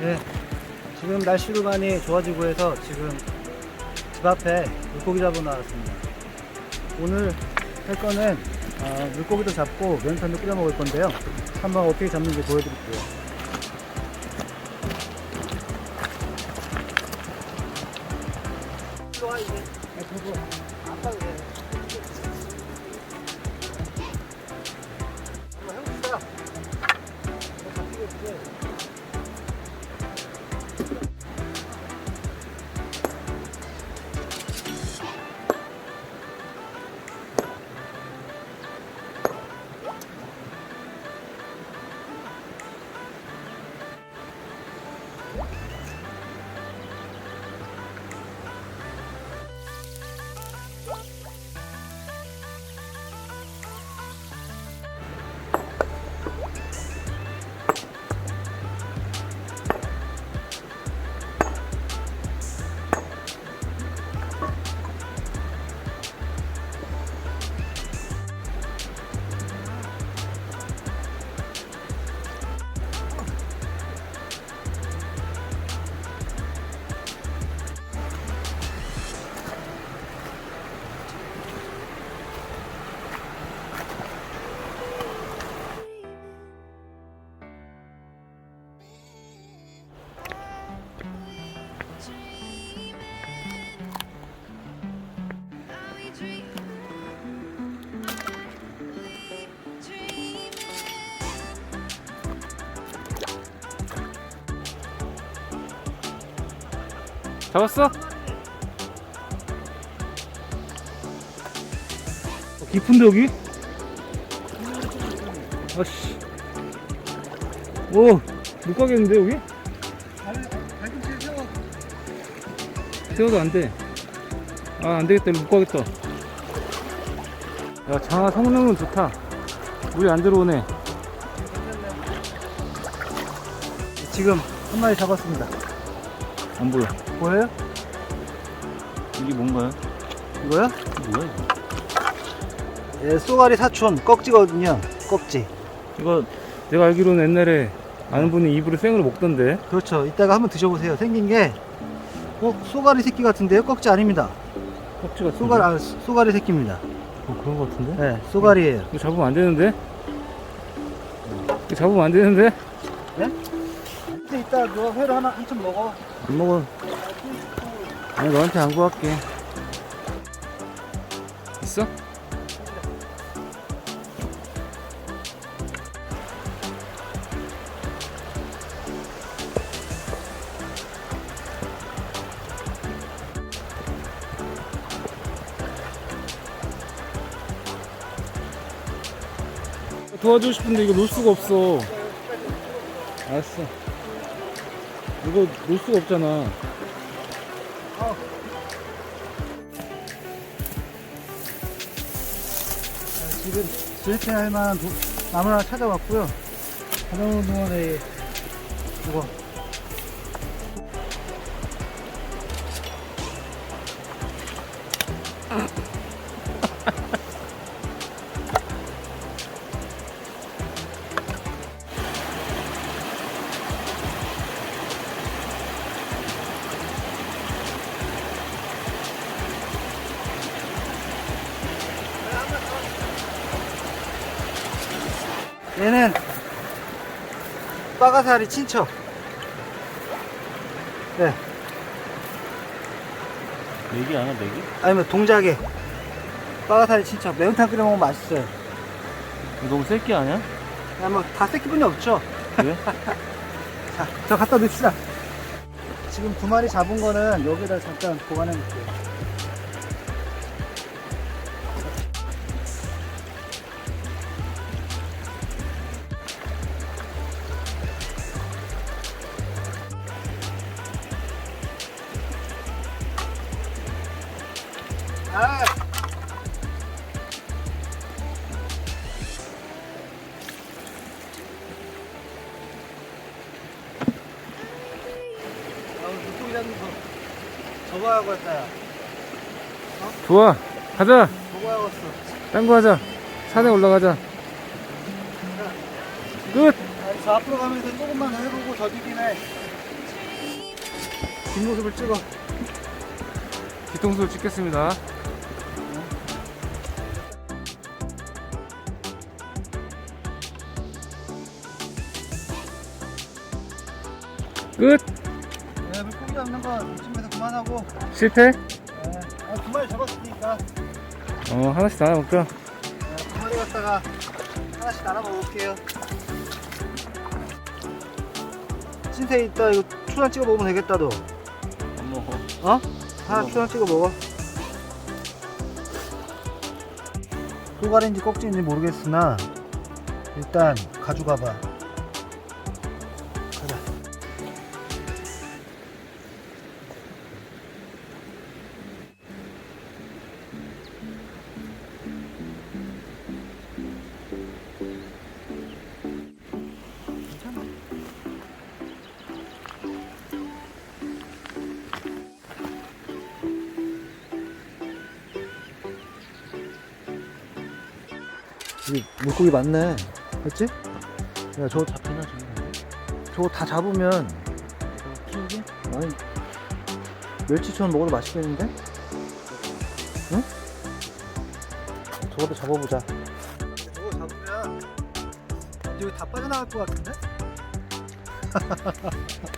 네, 지금 날씨도 많이 좋아지고 해서 지금 집 앞에 물고기 잡으러 나왔습니다. 오늘 할 거는 아, 물고기도 잡고 면탄도 끓여 먹을 건데요. 한번 어떻게 잡는지 보여드릴게요. 잡았어? 어, 깊은데 여기? 아씨 오못 가겠는데 여기? 세워도 안돼 아 안되겠다 못 가겠다 야 장하 성능은 좋다 물이 안 들어오네 지금 한 마리 잡았습니다. 안 보여 보여요? 이게 뭔가요? 이거요? 뭐야 이거 예, 쏘가리 사촌 꺽지거든요. 꺽지. 이거 내가 알기로는 옛날에 아는 분이 입으로 생으로 먹던데 그렇죠. 이따가 한번 드셔보세요. 생긴 게 어, 쏘가리 새끼 같은데요? 꺽지 아닙니다. 껍질가 쏘가리 아, 쏘가리 새끼입니다. 어, 그런 거 같은데? 네, 쏘가리예요. 이거 잡으면 안 되는데? 이거 잡으면 안 되는데? 근데 이따 너 회로 하나 한참 먹어. 안 먹어. 아니, 너한테 안 구할게. 있어? 도와주고 싶은데 이거 놓을 수가 없어. 알았어. 이거 놓을 수가 없잖아. 아, 지금 스웨팅 할 만한 도, 나무 하나 찾아왔고요. 동안에 이거 얘는 빠가사리 친척. 네. 내기 아니야, 내기? 아니면 동작에 빠가사리 친척. 매운탕 끓여 먹으면 맛있어요. 너무 셀게 아니야? 그냥 뭐다 새끼분이 없죠. 왜? 자, 저 갖다 놓읍시다. 지금 두 마리 잡은 거는 여기다 잠깐 보관해 놓을게요. 물고기 잡는 거 저거 하고 했어요. 좋아. 가자. 저거 하고 했어. 딴 거 하자. 산에 올라가자. 끝. 아, 저 앞으로 가면서 조금만 더 해보고 저 뒤김에 뒷모습을 찍어. 뒤통수를 찍겠습니다. 끝! 네, 물고기 잡는 거 이쯤에서 그만하고. 실패? 네. 아, 두 마리 잡았으니까. 어, 하나씩 나눠 먹자. 네, 두 마리 갖다가 하나씩 나눠 먹을게요. 신세 있다. 이거 초장 찍어 먹으면 되겠다, 너. 안 먹어. 어? 하나. 초장 찍어 먹어. 또가리인지 꼭지인지 모르겠으나 일단 가져가봐. 이 물고기 많네. 그렇지? 야, 저거 잡히나 저기? 저거 다 잡으면 키우기? 아니 멸치처럼 먹어도 맛있겠는데? 응? 저것도 잡아보자. 저거 잡으면 여기 다 빠져나갈 것 같은데?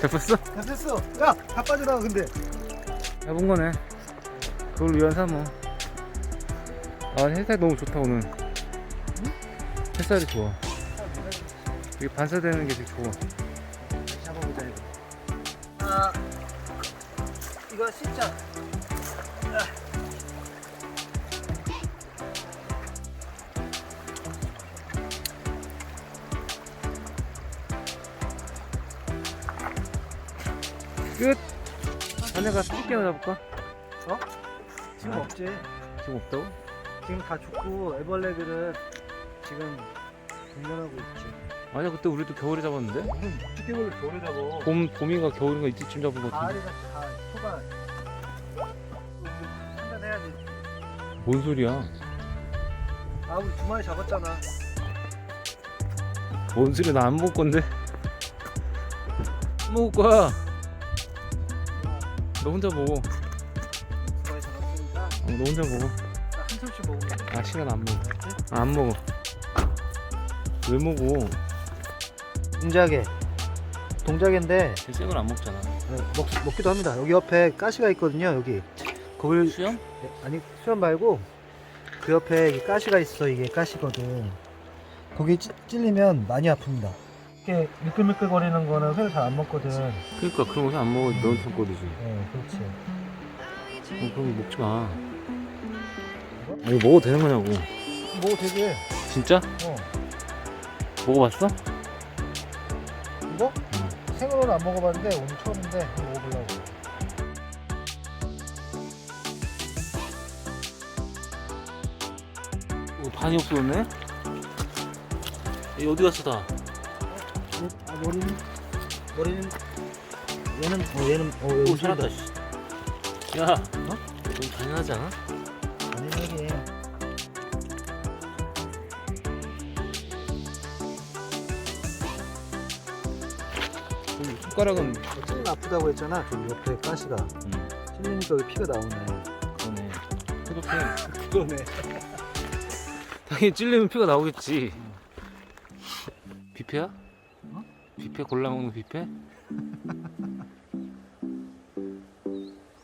잡혔어? 야, 됐어. 야, 다 빠져나가 근데. 잡은 거네. 그걸 위한 삼어. 아, 햇살 너무 좋다, 오늘. 햇살이 좋아. 이게 반사되는 게 되게 좋아. 잡아보자 이거. 아, 이거 진짜. 끝! 자네가 몇 개나 잡을까? 어? 지금 아. 없지. 지금 없다고? 지금 다 죽고 애벌레들은 지금 동면하고 있지. 아니야, 그때 우리도 겨울에 잡았는데? 무슨 쭈개벌레 겨울에 잡어. 봄, 봄인가 겨울인가 이때쯤 잡은 것 같은데? 가을이가 다 소가 판단해야지. 뭔 소리야? 아 우리 두 마리 잡았잖아. 뭔 소리야, 나 안 먹을 건데? 안 먹을 거야. 너 혼자 먹어. 어, 잡았으니까 너 혼자 먹어. 딱한 손씩 먹으면 돼. 아, 시간 안 먹어. 아, 안 먹어. 왜 먹어? 동작에 동작인데 생을 안 먹잖아. 먹, 먹기도 합니다. 여기 옆에 가시가 있거든요. 여기 거길 수염? 아니 수염 말고 그 옆에 가시가 있어. 이게 가시거든. 거기 찌, 찔리면 많이 아픕니다. 이렇게 미끌미끌거리는 거는 회를 잘 안 먹거든. 그러니까 그런 거 안 먹어. 면통 거리지. 네, 그렇지. 어, 그럼 먹지 마. 이거 먹어도 되는 거냐고. 뭐 되게 진짜? 어 먹어봤어? 이거 생으로는 안 먹어봤는데 오늘 처음인데 먹어보려고. 어, 반이 없어졌네? 얘 어디 갔어 다? 아, 머리는 머리는 얘는 어 얘는 어오 여기 살았다 씨. 야 어? 너무 잔인하지 않아? 그 손가락은 찔 아프다고 했잖아. 저 옆에 가시가 응 찔리니까 여기 피가 나오네. 그러네 해독해 그러네. 당연히 찔리면 피가 나오겠지 뷔페야? 어? 뷔페 골라 먹는 뷔페?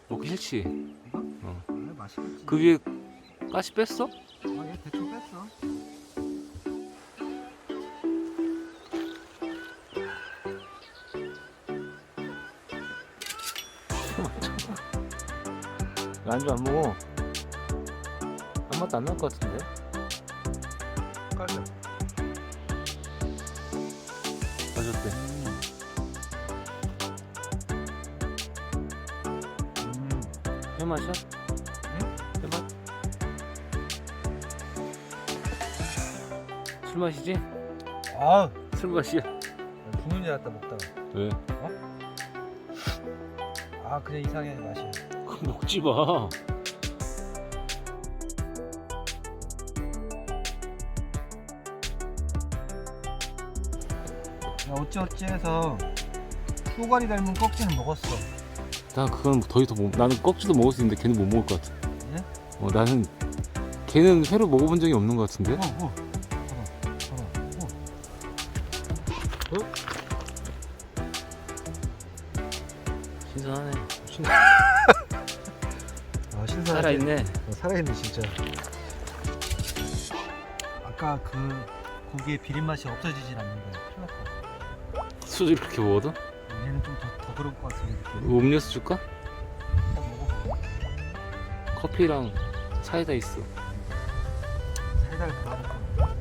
먹기 싫지? 아, 맛있겠지. 그 위에 가시 뺐어? 아, 얘 대충 뺐어. 안주 안 먹어 한 맛도 안 날 것 같은데 깔려. 맞았대 음. 회 맛이야? 응? 회 맛? 술 맛이지? 아, 술 맛이야 죽는 줄 알았다 먹다가. 왜? 아, 그냥 이상해 맛이. 먹지 마. 어찌어찌 해서 쏘가리 닮은 꺽지는 먹었어. 난 그건 더 이상 못, 나는 꺽지도 먹을 수 있는데 걔는 못 먹을 것 같아. 예? 어, 나는 걔는 회로 먹어본 적이 없는 것 같은데? 어, 어. 어. 신선하네. 아, 신선하지? 살아있네. 어, 살아있네 진짜. 아까 그 고기의 비린 맛이 없어지질 않는 거야. 수저 이렇게 먹어도? 얘는 좀 더 더 그럴 것 같은 느낌. 이거 음료수 줄까? 일단 먹어봐. 커피랑 사이다 있어. 살살 갈아볼 거야.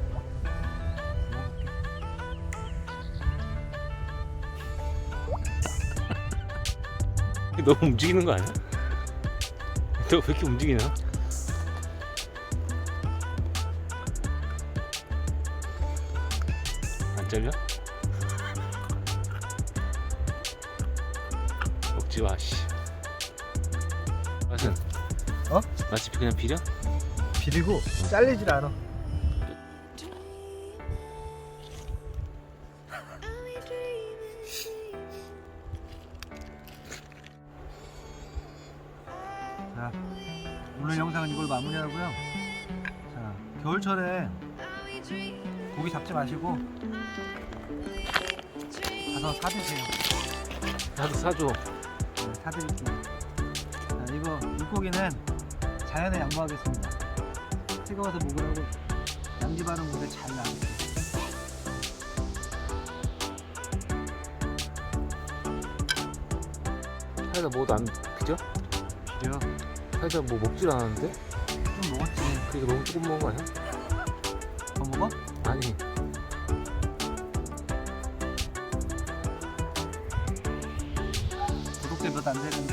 먹어볼게. 너무 움직이는 거 아니야? 너 왜 이렇게 움직이냐? 안 잘려? 먹지 마, 씨. 맛은? 어? 맛이 그냥 비려? 비리고 잘리질 않아. 자, 오늘 영상은 이걸 마무리하고요. 자, 겨울철에 고기 잡지 마시고 가서 사 드세요. 나도 사줘. 네, 사드릴게요. 자, 이거 물고기는 자연에 양보하겠습니다. 뜨거워서 먹으라고 양지 바른 물에 잘 나왔어요. 사이다 먹어도 안 비려? 비려. 사이다 뭐 먹질 않았는데? 좀 먹었지. 그러니까 너무 조금 먹은 거 아니야? 더 먹어? 아니. 안 되는데